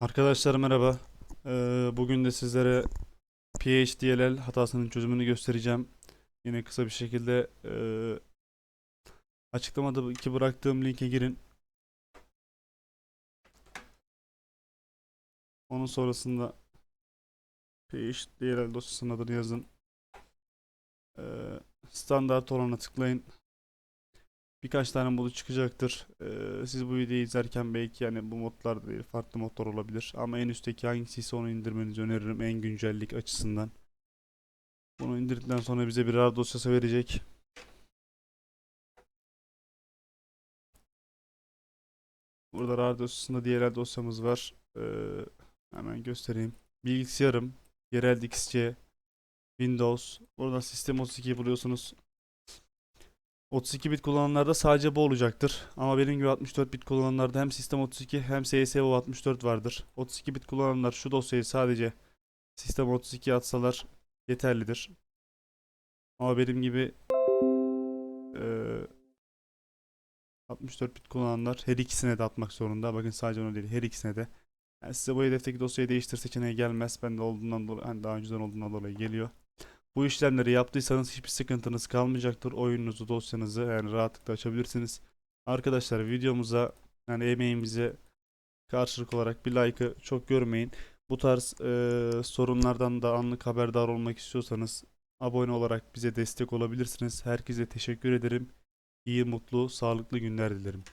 Arkadaşlar merhaba. Ee, bugün de sizlere PHDLL hatasının çözümünü göstereceğim. Yine kısa bir şekilde ee, açıklamada iki bıraktığım linke girin. Onun sonrasında PHDLL dosyasının adını yazın. Ee, standart olana tıklayın. Birkaç tane modu çıkacaktır. Ee, siz bu videoyu izlerken belki yani bu modlar değil farklı modlar olabilir. Ama en üstteki hangisiyse onu indirmenizi öneririm en güncellik açısından. Bunu indirdikten sonra bize bir RAR dosyası verecek. Burada RAR dosyasında DLL dosyamız var. Ee, hemen göstereyim. Bilgisayarım, yerel XC, Windows. Burada System 32 buluyorsunuz. 32 bit kullananlarda sadece bu olacaktır. Ama benim gibi 64 bit kullananlarda hem System 32 hem CSO 64 vardır. 32 bit kullananlar şu dosyayı sadece System 32 atsalar yeterlidir. Ama benim gibi eee 64 bit kullananlar her ikisine de atmak zorunda. Bakın sadece onu değil her ikisine de. Yani size bu hedefteki dosyayı değiştir seçeneği gelmez. Ben de olduğundan dolayı, hani daha önceden olduğundan dolayı geliyor. Bu işlemleri yaptıysanız hiçbir sıkıntınız kalmayacaktır. Oyununuzu, dosyanızı yani rahatlıkla açabilirsiniz. Arkadaşlar videomuza yani emeğimize karşılık olarak bir like'ı çok görmeyin. Bu tarz eee, sorunlardan da anlık haberdar olmak istiyorsanız abone olarak bize destek olabilirsiniz. Herkese teşekkür ederim. İyi, mutlu, sağlıklı günler dilerim.